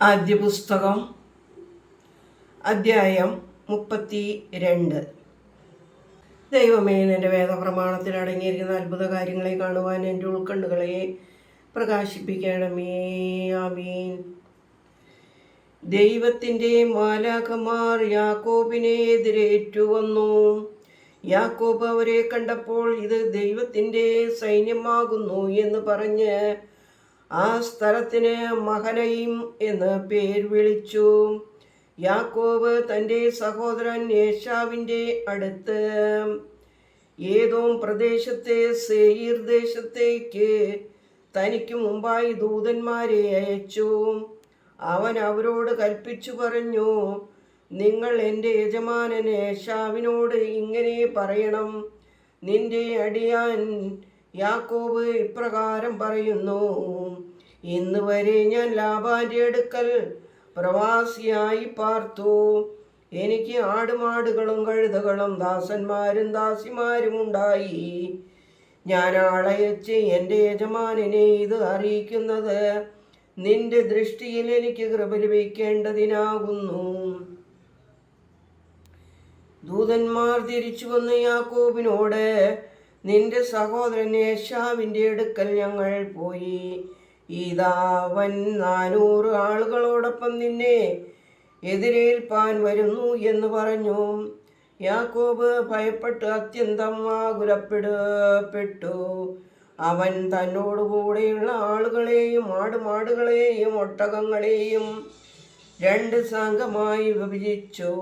ആദ്യ പുസ്തകം അധ്യായം മുപ്പത്തി രണ്ട് ദൈവമേ എന്റെ വേദപ്രമാണത്തിൽ അടങ്ങിയിരിക്കുന്ന അത്ഭുത കാര്യങ്ങളെ കാണുവാൻ എന്റെ ഉൾക്കണ്ണുകളെ പ്രകാശിപ്പിക്കണമേ. ആമീൻ. ദൈവത്തിന്റെ മാലാഖമാർ യാക്കോബിനെ എതിരേറ്റു വന്നു. യാക്കോബ് അവരെ കണ്ടപ്പോൾ ഇത് ദൈവത്തിന്റെ സൈന്യമാകുന്നു എന്ന് പറഞ്ഞ് ആ സ്ഥലത്തിന് മഹനയും എന്ന് പേർ വിളിച്ചു. യാക്കോബ് തന്റെ സഹോദരൻ യേശാവിന്റെ അടുത്ത് ഏതോ പ്രദേശത്തെ സെയീർ ദേശത്തേക്ക് തനിക്ക് മുമ്പായി ദൂതന്മാരെ അയച്ചു. അവൻ അവരോട് കൽപ്പിച്ചു പറഞ്ഞു നിങ്ങൾ എന്റെ യജമാനൻ യേശാവിനോട് ഇങ്ങനെ പറയണം. നിന്റെ അടിയാൻ യാക്കോബ് ഇപ്രകാരം പറയുന്നു ഇന്ന് വരെ ഞാൻ ലാഭാന്റെ അടുക്കൽ പ്രവാസിയായി പാർത്തു. എനിക്ക് ആടുമാടുകളും കഴുതകളും ദാസന്മാരും ദാസിമാരും ഉണ്ടായി. ഞാൻ ആളയച്ച് എന്റെ യജമാനനെ ഇത് അറിയിക്കുന്നത്. നിന്റെ ദൃഷ്ടിയിൽ എനിക്ക് കൃപ ലഭിക്കേണ്ടതിനാകുന്നു. ദൂതന്മാർ തിരിച്ചു വന്ന് യാക്കോബിനോട് നിന്റെ സഹോദരൻ യേശാവിന്റെ അടുക്കൽ ഞങ്ങൾ പോയി. ഇതാവൻ നാനൂറ് ആളുകളോടൊപ്പം നിന്നെ എതിരേൽപ്പാൻ വരുന്നു എന്ന് പറഞ്ഞു. യാക്കോബ് ഭയപ്പെട്ട് അത്യന്തം ആകുലപ്പെടുപ്പെട്ടു. അവൻ തന്നോടുകൂടെയുള്ള ആളുകളെയും ആടുമാടുകളെയും ഒട്ടകങ്ങളെയും രണ്ട് സംഘമായി വിഭജിച്ചു.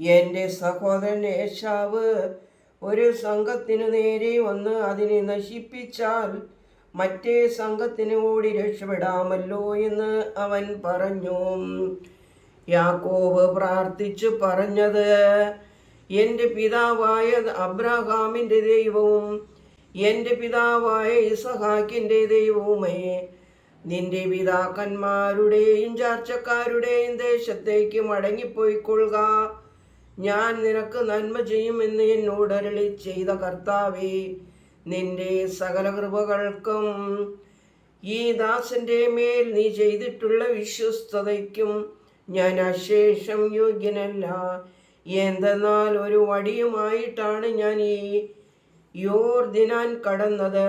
എന്റെ സഹോദരൻ യേശാവ് ഒരു സംഘത്തിനു നേരെ വന്ന് അതിനെ നശിപ്പിച്ചാൽ മറ്റേ സംഘത്തിന് കൂടി രക്ഷപ്പെടാമല്ലോ എന്ന് അവൻ പറഞ്ഞു. യാക്കോബ് പ്രാർത്ഥിച്ചു പറഞ്ഞത് എന്റെ പിതാവായ അബ്രഹാമിന്റെ ദൈവവും എന്റെ പിതാവായ ഇസഹാക്കിന്റെ ദൈവവുമേ നിന്റെ പിതാക്കന്മാരുടെയും ചാർച്ചക്കാരുടെയും ദേശത്തേക്ക് മടങ്ങിപ്പോയിക്കൊള്ളുക. ഞാൻ നിനക്ക് നന്മ ചെയ്യുമെന്ന് എന്നോട് അരളി ചെയ്ത കർത്താവേ നിന്റെ സകല കൃപകൾക്കും ഈ ദാസന്റെ മേൽ നീ ചെയ്തിട്ടുള്ള വിശ്വസ്തതയ്ക്കും ഞാൻ അശേഷം യോഗ്യനല്ല. എന്തെന്നാൽ ഒരു വടിയുമായിട്ടാണ് ഞാൻ ഈ യോർദിനാൻ കടന്നത്.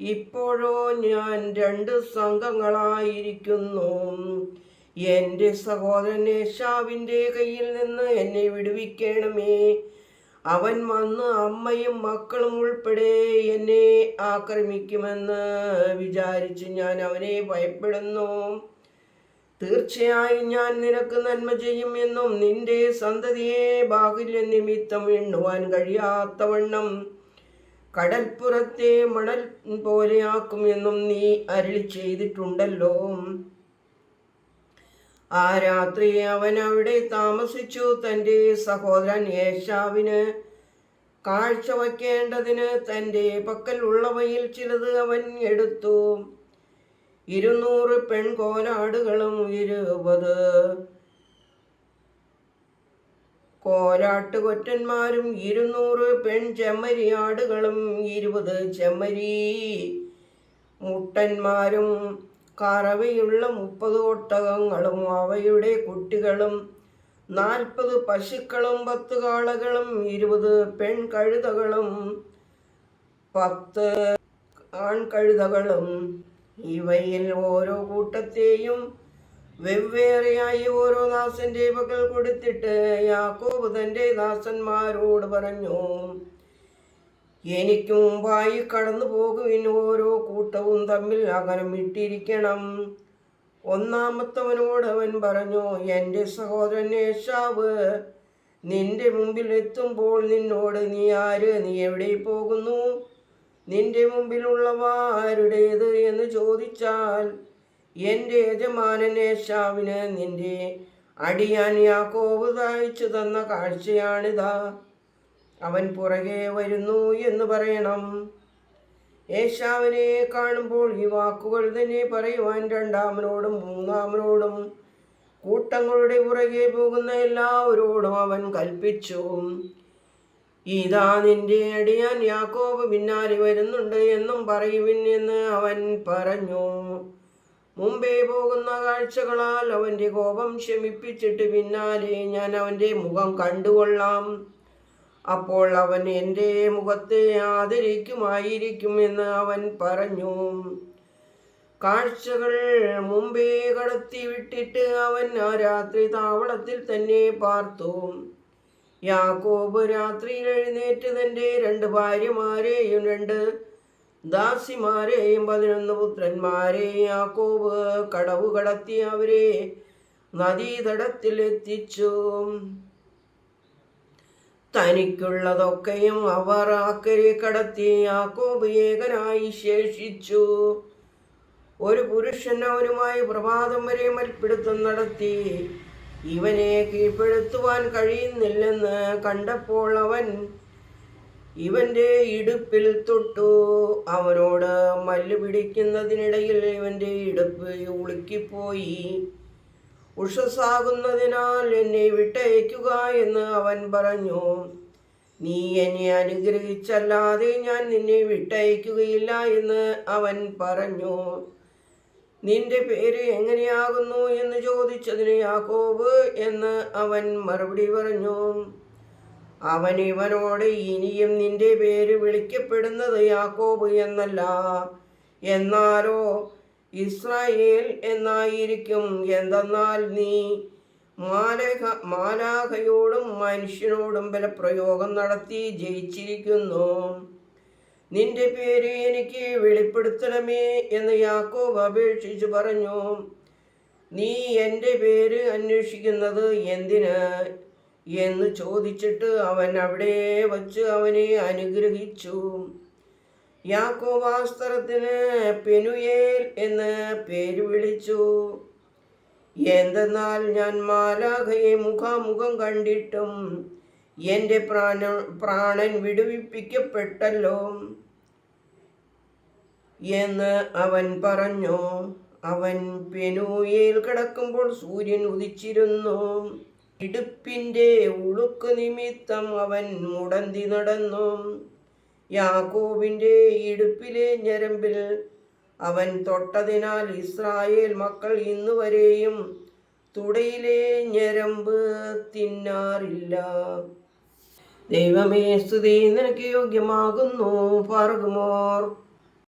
ഇപ്പോഴോ ഞാൻ രണ്ട് സംഘങ്ങളായിരിക്കുന്നു. എന്റെ സഹോദരൻ യേശാവിന്റെ കയ്യിൽ നിന്ന് എന്നെ വിടുവിക്കണമേ. അവൻ വന്ന് അമ്മയും മക്കളും ഉൾപ്പെടെ എന്നെ ആക്രമിക്കുമെന്ന് വിചാരിച്ച് ഞാൻ അവനെ ഭയപ്പെടുന്നു. തീർച്ചയായും ഞാൻ നിനക്ക് നന്മ ചെയ്യുമെന്നും നിന്റെ സന്തതിയെ ബാഹുല്യ നിമിത്തം എണ്ണുവാൻ കഴിയാത്തവണ്ണം കടൽപ്പുറത്തെ മണൽ പോലെയാക്കുമെന്നും നീ അരളി ചെയ്തിട്ടുണ്ടല്ലോ. ആ രാത്രി അവൻ അവിടെ താമസിച്ചു തന്റെ സഹോദരൻ യേശാവിന് കാഴ്ച വയ്ക്കേണ്ടതിന് തന്റെ പക്കൽ ഉള്ളവയിൽ ചിലത് അവൻ എടുത്തു. ഇരുന്നൂറ് പെൺകോലാടുകളും ഇരുപത് കോലാട്ടുകൊറ്റന്മാരും ഇരുന്നൂറ് പെൺ ചെമ്മരിയാടുകളും ഇരുപത് ചെമ്മരി മുട്ടന്മാരും കറവയുള്ള മുപ്പത് ഒട്ടകങ്ങളും അവയുടെ കുട്ടികളും നാൽപ്പത് പശുക്കളും പത്ത് കാളകളും ഇരുപത് പെൺകഴുതകളും പത്ത് ആൺകഴുതകളും. ഇവയിൽ ഓരോ കൂട്ടത്തെയും വെവ്വേറെയായി ഓരോ ദാസന്റെ പകൽ കൊടുത്തിട്ട് യാക്കോബ് തന്റെ ദാസന്മാരോട് പറഞ്ഞു എനിക്ക് വായി കടന്നു പോകുവിൻ ഓരോ കൂട്ടവും തമ്മിൽ അകലം ഇട്ടിരിക്കണം അവൻ പറഞ്ഞു എന്റെ സഹോദരൻ യേശാവ് നിന്റെ മുമ്പിൽ എത്തുമ്പോൾ നിന്നോട് നീ ആര്? നീ എവിടെ പോകുന്നു? നിന്റെ മുമ്പിലുള്ളവ ആരുടേത് എന്ന് ചോദിച്ചാൽ എന്റെ യജമാനൻ യേശാവിന് നിന്റെ അടിയാൻ യാക്കോവ് തയ്ച്ചു തന്ന കാഴ്ചയാണിതാ. അവൻ പുറകെ വരുന്നു എന്ന് പറയണം. യേശാവിനെ കാണുമ്പോൾ ഈ വാക്കുകൾ തന്നെ പറയുവാൻ രണ്ടാമനോടും മൂന്നാമനോടും കൂട്ടങ്ങളുടെ പുറകെ പോകുന്ന എല്ലാവരോടും അവൻ കൽപ്പിച്ചു. ഇതാ നിന്റെ അടിയാൻ യാക്കോബ് പിന്നാലെ വരുന്നുണ്ട് എന്നും പറയുവിൻ എന്ന് അവൻ പറഞ്ഞു. മുമ്പേ പോകുന്ന കാഴ്ചകളാൽ അവന്റെ കോപം ശമിപ്പിച്ചിട്ട് പിന്നാലെ ഞാൻ അവന്റെ മുഖം കണ്ടുകൊള്ളാം. അപ്പോൾ അവൻ എന്റെ മുഖത്തെ ആദരിക്കുമായിരിക്കും എന്ന് അവൻ പറഞ്ഞു. കാഴ്ചകൾ മുമ്പേ കടത്തി വിട്ടിട്ട് അവൻ ആ രാത്രി താവളത്തിൽ തന്നെ പാർത്തു. യാക്കോബ് രാത്രിയിൽ എഴുന്നേറ്റ് തന്റെ രണ്ട് ഭാര്യമാരെയും രണ്ട് ദാസിമാരെയും പതിനൊന്ന് പുത്രന്മാരെയും യാക്കോബ് കടവ് കടത്തി അവരെ നദീതടത്തിൽ എത്തിച്ചു തനിക്കുള്ളതൊക്കെയും അവർ അക്കരെ കടത്തി യാക്കോബ് ഏകനായി ശേഷിച്ചു. ഒരു പുരുഷൻ അവനുമായി പ്രഭാതം വരെ മൽപ്പിടുത്തം നടത്തി. ഇവനെ കീഴ്പ്പെടുത്തുവാൻ കഴിയുന്നില്ലെന്ന് കണ്ടപ്പോൾ അവൻ ഇവന്റെ ഇടുപ്പിൽ തൊട്ടു. അവനോട് മല്ല് പിടിക്കുന്നതിനിടയിൽ ഇവന്റെ ഇടുപ്പ് ഉളുക്കിപ്പോയി. ഉഷസാകുന്നതിനാൽ എന്നെ വിട്ടയക്കുക എന്ന് അവൻ പറഞ്ഞു. നീ എന്നെ അനുഗ്രഹിച്ചല്ലാതെ ഞാൻ നിന്നെ വിട്ടയക്കുകയില്ല എന്ന് അവൻ പറഞ്ഞു. നിന്റെ പേര് എങ്ങനെയാകുന്നു എന്ന് ചോദിച്ചതിന് യാക്കോബ് എന്ന് അവൻ മറുപടി പറഞ്ഞു. അവൻ ഇവനോട് ഇനിയും നിന്റെ പേര് വിളിക്കപ്പെടുന്നത് യാക്കോബ് എന്നല്ല. എന്നാലോ ഇസ്രായേൽ എന്നായിരിക്കും. എന്തെന്നാൽ നീ മാലഹ മാലാഹയോടും മനുഷ്യനോടും ബലപ്രയോഗം നടത്തി ജയിച്ചിരിക്കുന്നു. നിന്റെ പേര് എനിക്ക് വെളിപ്പെടുത്തണമേ എന്ന് യാക്കോബ് അപേക്ഷിച്ചു പറഞ്ഞു. നീ എന്റെ പേര് അന്വേഷിക്കുന്നത് എന്തിന് എന്ന് ചോദിച്ചിട്ട് അവൻ അവിടെ വച്ച് അവനെ അനുഗ്രഹിച്ചു. യാക്കോബാസ്ത്രത്തിന് പെനുയേൽ എന്ന് പേര് വിളിച്ചു. എന്തെന്നാൽ ഞാൻ മാലാഖയെ മുഖാമുഖം കണ്ടിട്ടും എന്റെ പ്രാണ പ്രാണൻ വിടുവിപ്പിക്കപ്പെട്ടല്ലോ എന്ന് അവൻ പറഞ്ഞു. അവൻ പെനുയേൽ കിടക്കുമ്പോൾ സൂര്യൻ ഉദിച്ചിരുന്നു. ഇടുപ്പിന്റെ ഉളുക്ക് നിമിത്തം അവൻ മുടന്തി നടന്നു. യാക്കോബിന്റെ ഇടുപ്പിലെ ഞരമ്പിൽ അവൻ തൊട്ടതിനാൽ ഇസ്രായേൽ മക്കൾ ഇന്നുവരെയും തുടയിലെ ഞരമ്പ് തിന്നാറില്ല. ദൈവമേ സ്തുതി. നിനക്ക് യോഗ്യമാകുന്നു. പാർഗുമോർ